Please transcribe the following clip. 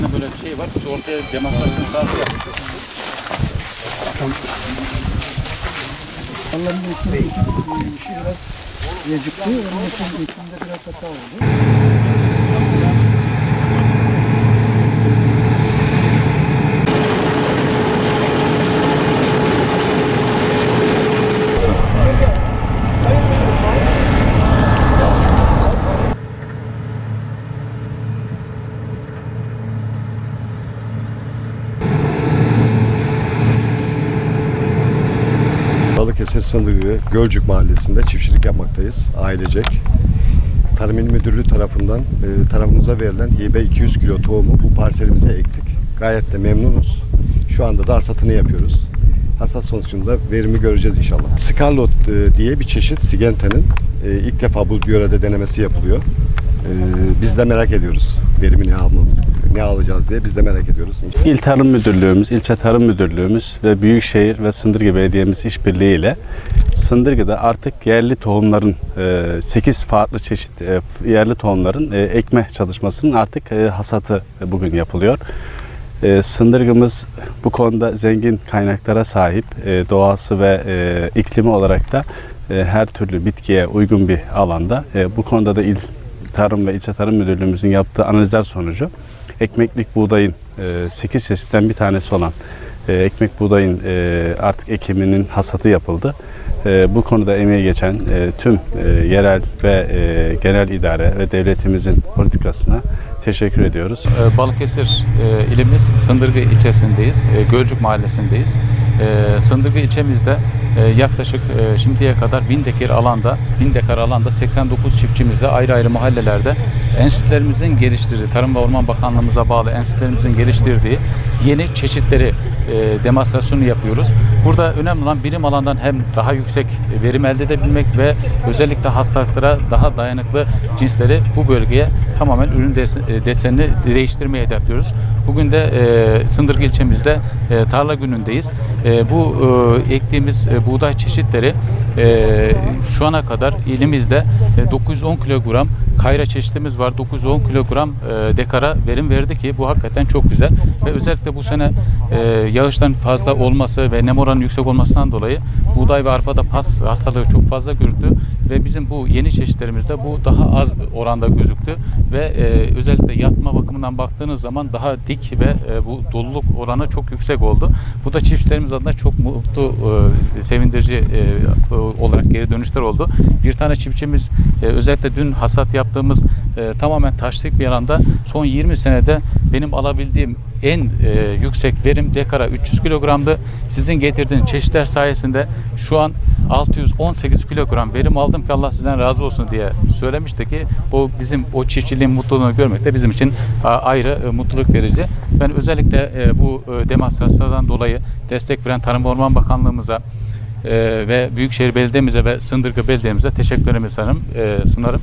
tane böyle şey var. Biz ortaya demonstrasyon sahası yaptık. Allah'ın ekmeği işi biraz gecikti. Onun için eğitimde biraz hata oldu. Balıkesir Sındırgı Gölcük Mahallesi'nde çiftçilik yapmaktayız ailecek. Tarım İl Müdürlüğü tarafından e, tarafımıza verilen hibe 200 kilo tohumu bu parselimize ektik. Gayet de memnunuz. Şu anda da hasatını yapıyoruz. Hasat sonucunda verimi göreceğiz inşallah. Scarlett e, diye bir çeşit Sigente'nin e, ilk defa bu yörede denemesi yapılıyor. E, biz de merak ediyoruz verimi ne almamız, ne alacağız diye biz de merak ediyoruz. İl Tarım Müdürlüğümüz, İlçe Tarım Müdürlüğümüz ve Büyükşehir ve Sındırgı Belediye'miz işbirliğiyle Sındırgı'da artık yerli tohumların 8 farklı çeşit e, yerli tohumların e, ekme çalışmasının artık e, hasatı bugün yapılıyor. E, Sındırgımız bu konuda zengin kaynaklara sahip, e, doğası ve e, iklimi olarak da e, her türlü bitkiye uygun bir alanda. E, Bu konuda da İl Tarım ve İlçe Tarım Müdürlüğümüzün yaptığı analizler sonucu ekmeklik buğdayın 8 çeşitten bir tanesi olan e, ekmek buğdayın e, artık ekiminin hasatı yapıldı. E, Bu konuda emeği geçen e, tüm e, yerel ve e, genel idare ve devletimizin politikasına teşekkür ediyoruz. Ee, Balıkesir e, ilimiz Sındırgı ilçesindeyiz. E, Gölcük mahallesindeyiz. E, Sındırgı ilçemizde yaklaşık şimdiye kadar 1000 dekar alanda, 1000 dekar alanda 89 çiftçimizle ayrı ayrı mahallelerde enstitülerimizin geliştirdiği, Tarım ve Orman Bakanlığımıza bağlı enstitülerimizin geliştirdiği yeni çeşitleri e, demonstrasyonu yapıyoruz. Burada önemli olan bilim alandan hem daha yüksek verim elde edebilmek ve özellikle hastalıklara daha dayanıklı cinsleri bu bölgeye tamamen ürün e, desenini değiştirmeyi hedefliyoruz. Bugün de e, Sındırgı ilçemizde e, tarla günündeyiz. E, bu e, ektiğimiz e, buğday çeşitleri e, şu ana kadar ilimizde e, 910 kilogram kayra çeşitimiz var. 910 kilogram e, dekara verim verdi ki bu hakikaten çok güzel. Ve özellikle bu sene e, yağışların fazla olması ve nem oranının yüksek olmasından dolayı buğday ve arpada pas hastalığı çok fazla görüldü ve bizim bu yeni çeşitlerimizde bu daha az oranda gözüktü ve e, özellikle yatma bakımından baktığınız zaman daha dik ve e, bu doluluk oranı çok yüksek oldu. Bu da çiftçilerimiz adına çok mutlu, e, sevindirici e, olarak geri dönüşler oldu. Bir tane çiftçimiz e, özellikle dün hasat yaptığımız e, tamamen taşlık bir alanda son 20 senede benim alabildiğim en e, yüksek verim dekara 300 kilogramdı. Sizin getirdiğiniz çeşitler sayesinde şu an 618 kilogram verim aldım ki Allah sizden razı olsun diye söylemişti ki o bizim o çiftçiliğin mutluluğunu görmek de bizim için ayrı e, mutluluk verici. Ben özellikle e, bu e, demonstrasyondan dolayı destek veren Tarım Orman Bakanlığımıza e, ve Büyükşehir Belediye'mize ve Sındırgı Belediye'mize teşekkürlerimi sanırım, e, sunarım.